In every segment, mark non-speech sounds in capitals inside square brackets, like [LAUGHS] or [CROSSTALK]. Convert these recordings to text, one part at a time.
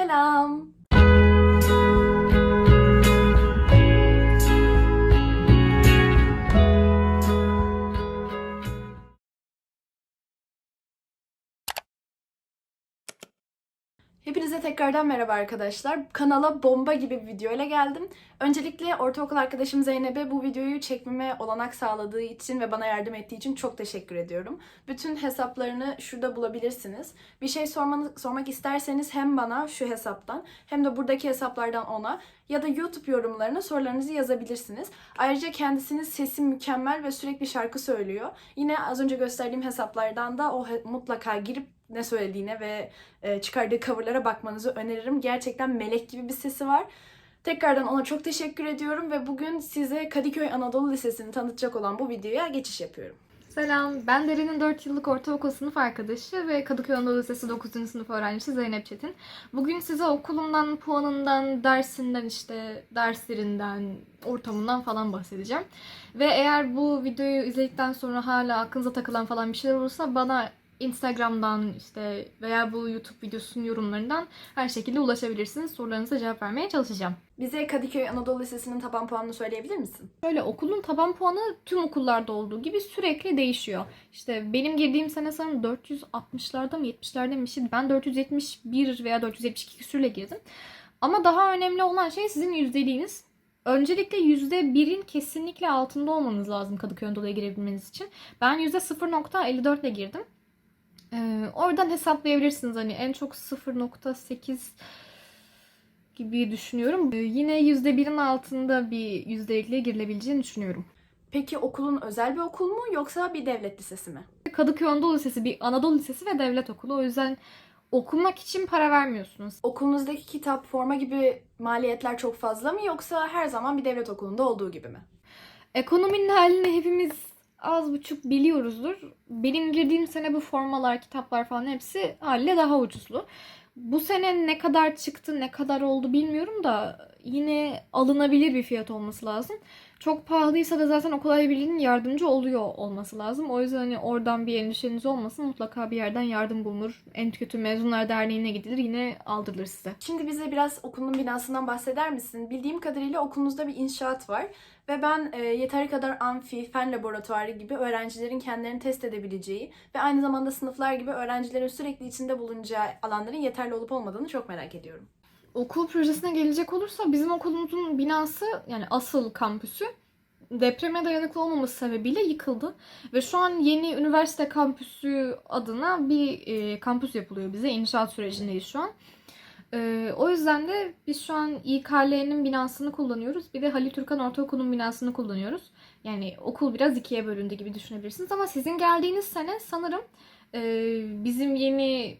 Selam. Tekrardan merhaba arkadaşlar. Kanala bomba gibi bir video ile geldim. Öncelikle ortaokul arkadaşım Zeynep'e bu videoyu çekmeme olanak sağladığı için ve bana yardım ettiği için çok teşekkür ediyorum. Bütün hesaplarını şurada bulabilirsiniz. Bir şey sormanı, sormak isterseniz hem bana şu hesaptan hem de buradaki hesaplardan ona ya da YouTube yorumlarına sorularınızı yazabilirsiniz. Ayrıca kendisinin sesi mükemmel ve sürekli şarkı söylüyor. Yine az önce gösterdiğim hesaplardan da o mutlaka girip ne söylediğine ve e, çıkardığı coverlara bakmanızı öneririm. Gerçekten melek gibi bir sesi var. Tekrardan ona çok teşekkür ediyorum ve bugün size Kadıköy Anadolu Lisesi'ni tanıtacak olan bu videoya geçiş yapıyorum. Selam, ben Derin'in 4 yıllık ortaokul sınıf arkadaşı ve Kadıköy Anadolu Lisesi 9. sınıf öğrencisi Zeynep Çetin. Bugün size okulumdan, puanından, dersinden işte, derslerinden, ortamından falan bahsedeceğim. Ve eğer bu videoyu izledikten sonra hala aklınıza takılan falan bir şeyler olursa bana Instagram'dan işte veya bu YouTube videosunun yorumlarından her şekilde ulaşabilirsiniz. Sorularınıza cevap vermeye çalışacağım. Bize Kadıköy Anadolu Lisesi'nin taban puanını söyleyebilir misin? Şöyle okulun taban puanı tüm okullarda olduğu gibi sürekli değişiyor. İşte benim girdiğim sene sanırım 460'larda mı 70'lerde mi. Ben 471 veya 472 küsürle girdim. Ama daha önemli olan şey sizin yüzdeliğiniz. Öncelikle %1'in kesinlikle altında olmanız lazım Kadıköy Anadolu'ya girebilmeniz için. Ben %0.54 ile girdim. Ee, oradan hesaplayabilirsiniz hani en çok 0.8 gibi düşünüyorum. Ee, yine %1'in altında bir yüzdelikle girilebileceğini düşünüyorum. Peki okulun özel bir okul mu yoksa bir devlet lisesi mi? Kadıköy Anadolu Lisesi bir Anadolu Lisesi ve devlet okulu. O yüzden okumak için para vermiyorsunuz. Okulunuzdaki kitap, forma gibi maliyetler çok fazla mı yoksa her zaman bir devlet okulunda olduğu gibi mi? Ekonominin halini hepimiz az buçuk biliyoruzdur. Benim girdiğim sene bu formalar, kitaplar falan hepsi haliyle daha ucuzlu. Bu sene ne kadar çıktı, ne kadar oldu bilmiyorum da yine alınabilir bir fiyat olması lazım. Çok pahalıysa da zaten okul Birliği'nin yardımcı oluyor olması lazım. O yüzden hani oradan bir endişeniz olmasın. Mutlaka bir yerden yardım bulunur. En kötü Mezunlar Derneği'ne gidilir. Yine aldırılır size. Şimdi bize biraz okulun binasından bahseder misin? Bildiğim kadarıyla okulunuzda bir inşaat var ve ben e, yeteri kadar amfi, fen laboratuvarı gibi öğrencilerin kendilerini test edebileceği ve aynı zamanda sınıflar gibi öğrencilerin sürekli içinde bulunacağı alanların yeterli olup olmadığını çok merak ediyorum. Okul projesine gelecek olursa bizim okulumuzun binası yani asıl kampüsü depreme dayanıklı olmaması sebebiyle yıkıldı. Ve şu an yeni üniversite kampüsü adına bir e, kampüs yapılıyor bize. İnşaat sürecindeyiz şu an. E, o yüzden de biz şu an İKL'nin binasını kullanıyoruz. Bir de Halil Türkan Ortaokulu'nun binasını kullanıyoruz. Yani okul biraz ikiye bölündü gibi düşünebilirsiniz. Ama sizin geldiğiniz sene sanırım e, bizim yeni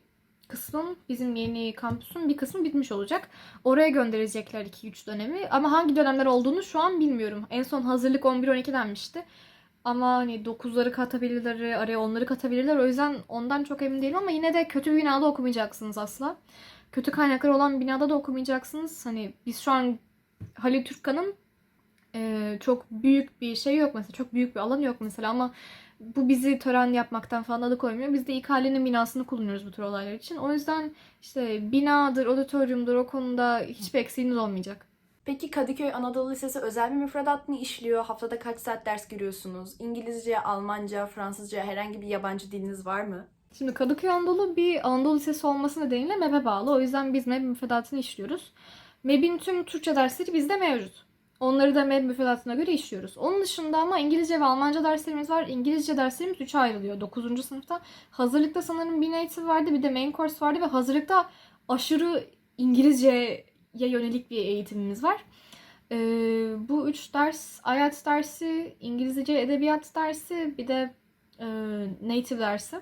kısmın, bizim yeni kampüsün bir kısmı bitmiş olacak. Oraya gönderecekler 2-3 dönemi. Ama hangi dönemler olduğunu şu an bilmiyorum. En son hazırlık 11-12 denmişti. Ama hani 9'ları katabilirler, araya onları katabilirler. O yüzden ondan çok emin değilim ama yine de kötü bir binada okumayacaksınız asla. Kötü kaynaklar olan binada da okumayacaksınız. Hani biz şu an Halil Türkkan'ın e, çok büyük bir şey yok mesela. Çok büyük bir alanı yok mesela ama bu bizi tören yapmaktan falan alıkoymuyor. Biz de İKL'nin binasını kullanıyoruz bu tür olaylar için. O yüzden işte binadır, auditoriumdur o konuda hiçbir eksiğiniz olmayacak. Peki Kadıköy Anadolu Lisesi özel bir müfredat mı işliyor? Haftada kaç saat ders görüyorsunuz? İngilizce, Almanca, Fransızca herhangi bir yabancı diliniz var mı? Şimdi Kadıköy Anadolu bir Anadolu Lisesi olması nedeniyle MEB'e bağlı. O yüzden biz MEB müfredatını işliyoruz. MEB'in tüm Türkçe dersleri bizde mevcut. Onları da MEB müfredatına göre işliyoruz. Onun dışında ama İngilizce ve Almanca derslerimiz var. İngilizce derslerimiz 3'e ayrılıyor 9. sınıfta. Hazırlıkta sanırım bir native vardı bir de main course vardı ve hazırlıkta aşırı İngilizceye yönelik bir eğitimimiz var. Ee, bu üç ders IELTS dersi, İngilizce edebiyat dersi bir de e, native dersi.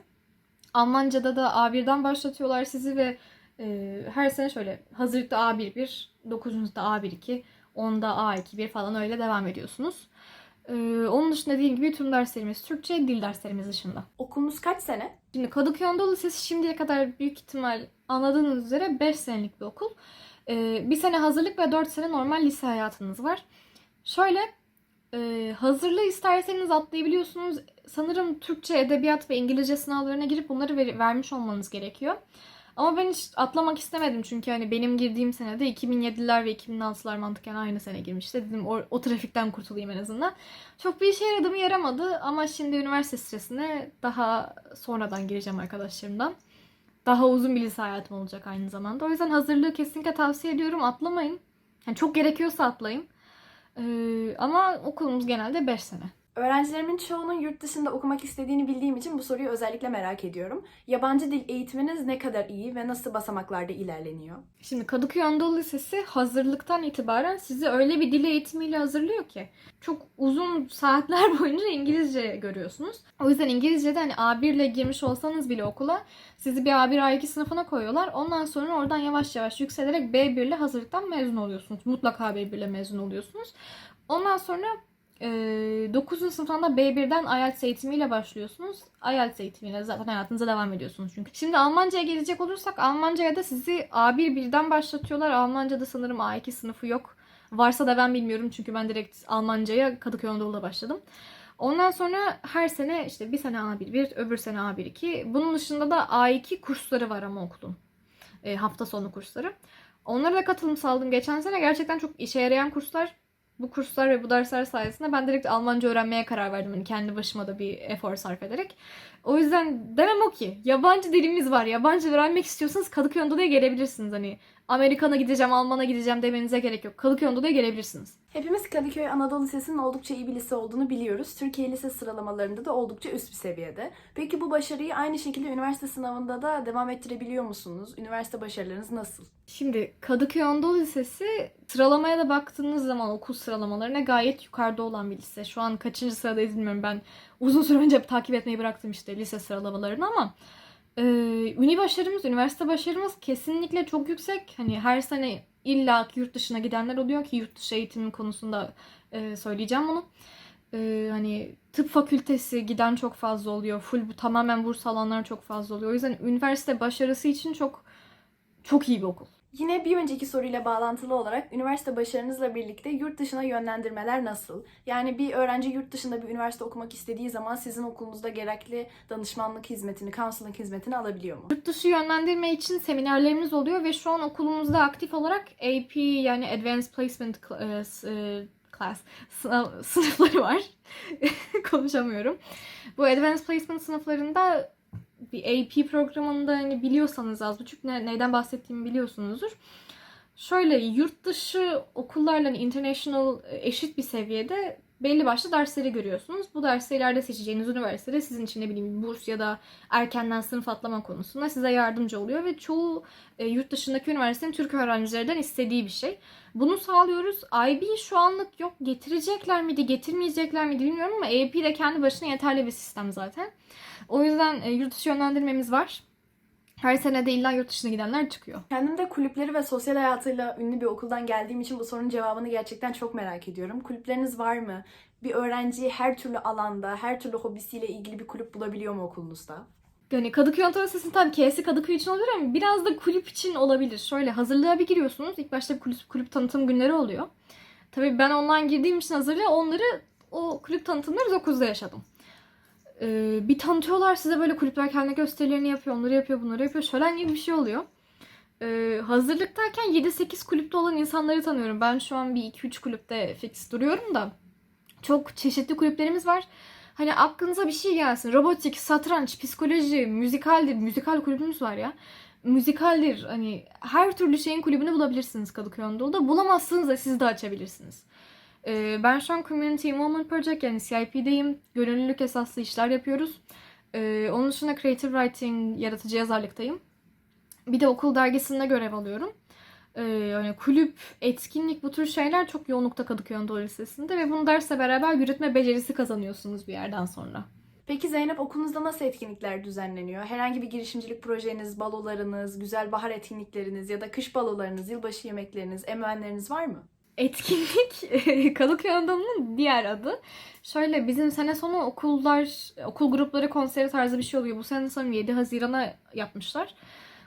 Almanca'da da A1'den başlatıyorlar sizi ve e, her sene şöyle hazırlıkta A1-1, 9. da A1-2, 10'da A2-1 falan öyle devam ediyorsunuz. E, onun dışında dediğim gibi tüm derslerimiz Türkçe, dil derslerimiz dışında. Okulunuz kaç sene? Şimdi Kadıköy Anadolu Lisesi şimdiye kadar büyük ihtimal anladığınız üzere 5 senelik bir okul. E, bir sene hazırlık ve 4 sene normal lise hayatınız var. Şöyle e, hazırlığı isterseniz atlayabiliyorsunuz. Sanırım Türkçe, edebiyat ve İngilizce sınavlarına girip bunları ver- vermiş olmanız gerekiyor. Ama ben hiç atlamak istemedim çünkü hani benim girdiğim senede 2007'ler ve 2006'lar mantıken aynı sene girmişti. Dedim o, o trafikten kurtulayım en azından. Çok bir işe yaradı mı yaramadı ama şimdi üniversite stresine daha sonradan gireceğim arkadaşlarımdan. Daha uzun bir lise hayatım olacak aynı zamanda. O yüzden hazırlığı kesinlikle tavsiye ediyorum. Atlamayın. Yani çok gerekiyorsa atlayın. Ee, ama okulumuz genelde 5 sene. Öğrencilerimin çoğunun yurt dışında okumak istediğini bildiğim için bu soruyu özellikle merak ediyorum. Yabancı dil eğitiminiz ne kadar iyi ve nasıl basamaklarda ilerleniyor? Şimdi Kadıköy Anadolu Lisesi hazırlıktan itibaren sizi öyle bir dil eğitimiyle hazırlıyor ki çok uzun saatler [LAUGHS] boyunca İngilizce görüyorsunuz. O yüzden İngilizce'de hani A1 ile girmiş olsanız bile okula sizi bir A1 A2 sınıfına koyuyorlar. Ondan sonra oradan yavaş yavaş yükselerek B1 ile hazırlıktan mezun oluyorsunuz. Mutlaka B1 ile mezun oluyorsunuz. Ondan sonra e, 9. sınıftan da B1'den IELTS eğitimiyle başlıyorsunuz. IELTS eğitimiyle zaten hayatınıza devam ediyorsunuz çünkü. Şimdi Almanca'ya gelecek olursak Almanca'ya da sizi A1 birden başlatıyorlar. Almanca'da sanırım A2 sınıfı yok. Varsa da ben bilmiyorum çünkü ben direkt Almanca'ya Kadıköy Anadolu'da başladım. Ondan sonra her sene işte bir sene A1-1, öbür sene A1-2. Bunun dışında da A2 kursları var ama okulun. E, hafta sonu kursları. Onlara da katılım sağladım geçen sene. Gerçekten çok işe yarayan kurslar. Bu kurslar ve bu dersler sayesinde ben direkt Almanca öğrenmeye karar verdim. Hani kendi başıma da bir efor sarf ederek. O yüzden demem o ki. Yabancı dilimiz var. Yabancı öğrenmek istiyorsanız Kadıköy Anadolu'ya gelebilirsiniz. Hani Amerikan'a gideceğim, Alman'a gideceğim demenize gerek yok. Kadıköy Anadolu'ya gelebilirsiniz. Hepimiz Kadıköy Anadolu Lisesi'nin oldukça iyi bir lise olduğunu biliyoruz. Türkiye lise sıralamalarında da oldukça üst bir seviyede. Peki bu başarıyı aynı şekilde üniversite sınavında da devam ettirebiliyor musunuz? Üniversite başarılarınız nasıl? Şimdi Kadıköy Anadolu Lisesi sıralamaya da baktığınız zaman okul sıralamalarına gayet yukarıda olan bir lise. Şu an kaçıncı sıradayız bilmiyorum ben uzun süre önce takip etmeyi bıraktım işte lise sıralamalarını ama e, üni başarımız, üniversite başarımız kesinlikle çok yüksek. Hani her sene illa yurt dışına gidenler oluyor ki yurt dışı eğitimin konusunda e, söyleyeceğim bunu. E, hani tıp fakültesi giden çok fazla oluyor. Full bu tamamen burs alanlar çok fazla oluyor. O yüzden üniversite başarısı için çok çok iyi bir okul. Yine bir önceki soruyla bağlantılı olarak üniversite başarınızla birlikte yurt dışına yönlendirmeler nasıl? Yani bir öğrenci yurt dışında bir üniversite okumak istediği zaman sizin okulunuzda gerekli danışmanlık hizmetini, counseling hizmetini alabiliyor mu? Yurt dışı yönlendirme için seminerlerimiz oluyor ve şu an okulumuzda aktif olarak AP yani Advanced Placement e, e, Class sınav- [LAUGHS] sınıfları var. [LAUGHS] Konuşamıyorum. Bu Advanced Placement sınıflarında bir AP programında hani biliyorsanız az buçuk ne, neyden bahsettiğimi biliyorsunuzdur. Şöyle yurt dışı okullarla hani international eşit bir seviyede belli başlı dersleri görüyorsunuz. Bu derslerde seçeceğiniz üniversitede sizin için ne bileyim burs ya da erkenden sınıf atlama konusunda size yardımcı oluyor ve çoğu e, yurt dışındaki üniversitenin Türk öğrencilerden istediği bir şey. Bunu sağlıyoruz. IB şu anlık yok. Getirecekler miydi, getirmeyecekler miydi bilmiyorum ama AP de kendi başına yeterli bir sistem zaten. O yüzden e, yurt dışı yönlendirmemiz var. Her sene de illa yurt dışına gidenler çıkıyor. Kendim de kulüpleri ve sosyal hayatıyla ünlü bir okuldan geldiğim için bu sorunun cevabını gerçekten çok merak ediyorum. Kulüpleriniz var mı? Bir öğrenci her türlü alanda, her türlü hobisiyle ilgili bir kulüp bulabiliyor mu okulunuzda? Yani Kadıköy Lisesi'nin tabii K'si Kadıköy için olabilir ama biraz da kulüp için olabilir. Şöyle hazırlığa bir giriyorsunuz. İlk başta bir kulüp, kulüp tanıtım günleri oluyor. Tabii ben online girdiğim için hazırlığa onları o kulüp tanıtımları 9'da yaşadım. Ee, bir tanıtıyorlar size böyle kulüpler kendi gösterilerini yapıyor, onları yapıyor, bunları yapıyor. Şölen gibi bir şey oluyor. Ee, hazırlıktayken 7-8 kulüpte olan insanları tanıyorum. Ben şu an bir 2-3 kulüpte fix duruyorum da. Çok çeşitli kulüplerimiz var. Hani aklınıza bir şey gelsin. Robotik, satranç, psikoloji, müzikaldir. Müzikal kulübümüz var ya. Müzikaldir. Hani her türlü şeyin kulübünü bulabilirsiniz Kadıköy Anadolu'da. Bulamazsınız da siz de açabilirsiniz. Ee, ben şu an Community Involvement Project yani CIP'deyim. Gönüllülük esaslı işler yapıyoruz. Ee, onun dışında Creative Writing, yaratıcı yazarlıktayım. Bir de okul dergisinde görev alıyorum. Ee, yani kulüp, etkinlik bu tür şeyler çok yoğunlukta Kadıköy Anadolu Lisesi'nde ve bunu dersle beraber yürütme becerisi kazanıyorsunuz bir yerden sonra. Peki Zeynep okulunuzda nasıl etkinlikler düzenleniyor? Herhangi bir girişimcilik projeniz, balolarınız, güzel bahar etkinlikleriniz ya da kış balolarınız, yılbaşı yemekleriniz, emenleriniz var mı? Etkinlik [LAUGHS] Kadıköy Anadolu'nun diğer adı. Şöyle bizim sene sonu okullar, okul grupları konseri tarzı bir şey oluyor. Bu sene sanırım 7 Haziran'a yapmışlar.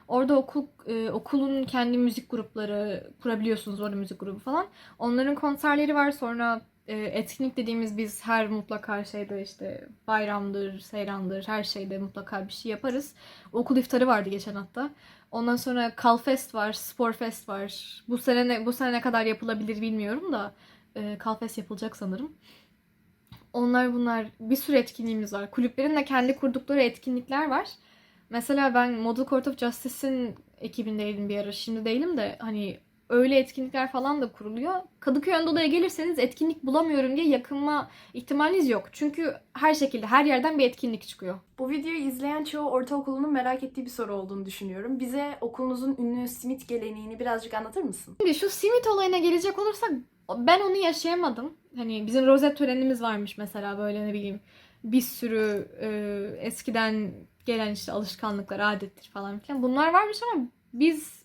Orada okul e, okulun kendi müzik grupları kurabiliyorsunuz orada müzik grubu falan. Onların konserleri var. Sonra e, etkinlik dediğimiz biz her mutlaka şeyde işte bayramdır, seyrandır, her şeyde mutlaka bir şey yaparız. Okul iftarı vardı geçen hatta. Ondan sonra Kalfest var, Sporfest var. Bu sene ne, bu sene ne kadar yapılabilir bilmiyorum da e, Kalfest yapılacak sanırım. Onlar bunlar bir sürü etkinliğimiz var. Kulüplerin de kendi kurdukları etkinlikler var. Mesela ben Model Court of Justice'in ekibindeydim bir ara. Şimdi değilim de hani öyle etkinlikler falan da kuruluyor. Kadıköy Anadolu'ya gelirseniz etkinlik bulamıyorum diye yakınma ihtimaliniz yok. Çünkü her şekilde her yerden bir etkinlik çıkıyor. Bu videoyu izleyen çoğu ortaokulunun merak ettiği bir soru olduğunu düşünüyorum. Bize okulunuzun ünlü simit geleneğini birazcık anlatır mısın? Şimdi şu simit olayına gelecek olursak ben onu yaşayamadım. Hani bizim rozet törenimiz varmış mesela böyle ne bileyim bir sürü e, eskiden gelen işte alışkanlıklar, adettir falan filan. Bunlar varmış ama biz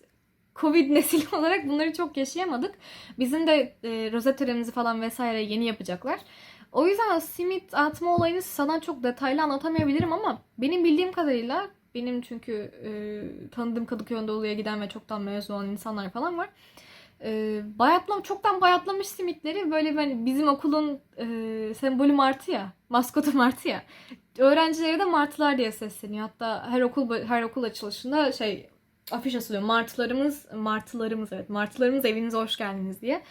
Covid [LAUGHS] nesili olarak bunları çok yaşayamadık. Bizim de e, rozet törenimizi falan vesaire yeni yapacaklar. O yüzden simit atma olayını sana çok detaylı anlatamayabilirim ama benim bildiğim kadarıyla benim çünkü e, tanıdığım Kadıköy Anadolu'ya giden ve çoktan mezun olan insanlar falan var. E, bayatlam çoktan bayatlamış simitleri böyle hani bizim okulun e, sembolü martı ya, maskotu martı ya. Öğrencilere de martılar diye sesleniyor. Hatta her okul her okul açılışında şey afiş asılıyor. Martılarımız, martılarımız evet, martılarımız evinize hoş geldiniz diye.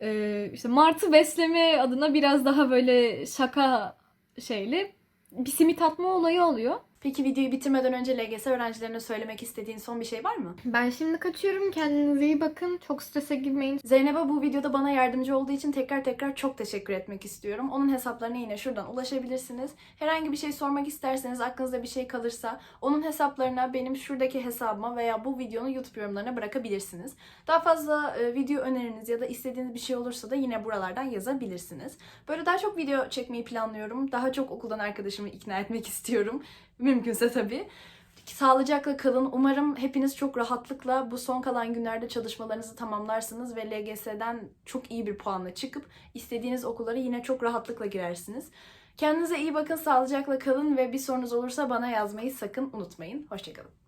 E, işte martı besleme adına biraz daha böyle şaka şeyli bir simit atma olayı oluyor. Peki videoyu bitirmeden önce LGS öğrencilerine söylemek istediğin son bir şey var mı? Ben şimdi kaçıyorum. Kendinize iyi bakın. Çok strese girmeyin. Zeynep'e bu videoda bana yardımcı olduğu için tekrar tekrar çok teşekkür etmek istiyorum. Onun hesaplarına yine şuradan ulaşabilirsiniz. Herhangi bir şey sormak isterseniz, aklınızda bir şey kalırsa onun hesaplarına benim şuradaki hesabıma veya bu videonun YouTube yorumlarına bırakabilirsiniz. Daha fazla e, video öneriniz ya da istediğiniz bir şey olursa da yine buralardan yazabilirsiniz. Böyle daha çok video çekmeyi planlıyorum. Daha çok okuldan arkadaşımı ikna etmek [LAUGHS] istiyorum. Mümkünse tabii. Sağlıcakla kalın. Umarım hepiniz çok rahatlıkla bu son kalan günlerde çalışmalarınızı tamamlarsınız ve LGS'den çok iyi bir puanla çıkıp istediğiniz okullara yine çok rahatlıkla girersiniz. Kendinize iyi bakın, sağlıcakla kalın ve bir sorunuz olursa bana yazmayı sakın unutmayın. Hoşçakalın.